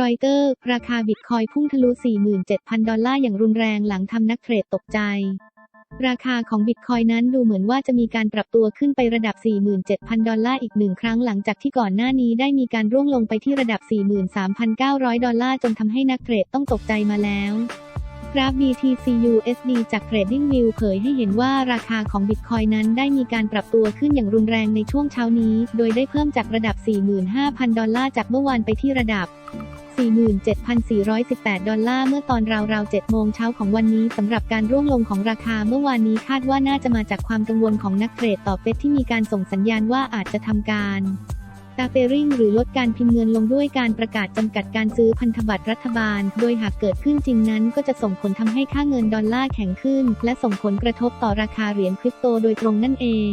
รอยเตอร์ ราคาบิตคอยพุ่งทะลุ 47,000 ดอลลาร์อย่างรุนแรงหลังทำนักเทรดตกใจ ราคาของบิตคอยนั้นดูเหมือนว่าจะมีการปรับตัวขึ้นไประดับ 47,000 ดอลลาร์อีกหนึ่งครั้งหลังจากที่ก่อนหน้านี้ได้มีการร่วงลงไปที่ระดับ 43,900 ดอลลาร์จนทำให้นักเทรดต้องตกใจมาแล้วกราฟ BTC USD จาก TradingView เผยให้เห็นว่าราคาของบิตคอยนั้นได้มีการปรับตัวขึ้นอย่างรุนแรงในช่วงเช้านี้ โดยได้เพิ่มจากระดับ 45,000 ดอลลาร์จากเมื่อวานไปที่ระดับ 47,418 ดอลลาร์เมื่อตอนราวๆ7โมงเช้าของวันนี้สำหรับการร่วงลงของราคาเมื่อวานนี้คาดว่าน่าจะมาจากความกังวลของนักเทรดต่อเฟดที่มีการส่งสัญญาณว่าอาจจะทำการตาเปริงหรือลดการพิมพ์เงินลงด้วยการประกาศจำกัดการซื้อพันธบัตรรัฐบาล โดยหากเกิดขึ้นจริงนั้นก็จะส่งผลทำให้ค่าเงินดอลลาร์แข็งขึ้น และส่งผลกระทบต่อราคาเหรียญคริปโตโดยตรงนั่นเอง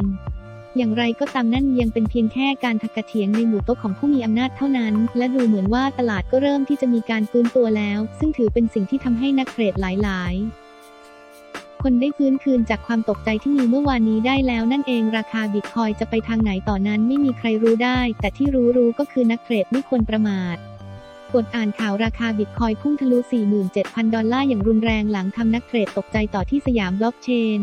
อย่างไรก็ตามนั่นยังเป็นเพียงแค่การถักกะเถียงในหมู่โต๊ะของผู้มีอำนาจเท่านั้น และดูเหมือนว่าตลาดก็เริ่มที่จะมีการฟื้นตัวแล้ว ซึ่งถือเป็นสิ่งที่ทำให้นักเทรดหลายๆคนได้ฟื้นคืนจากความตกใจที่มีเมื่อวานนี้ได้แล้วนั่นเองราคาบิตคอยจะไปทางไหนต่อนั้นไม่มีใครรู้ได้ แต่ที่รู้ๆก็คือนักเทรดไม่ควรประมาท กดอ่านข่าวราคาบิตคอยพุ่งทะลุ 47,000 ดอลลาร์อย่างรุนแรงหลังทำนักเทรดตกใจต่อที่สยามบล็อกเชน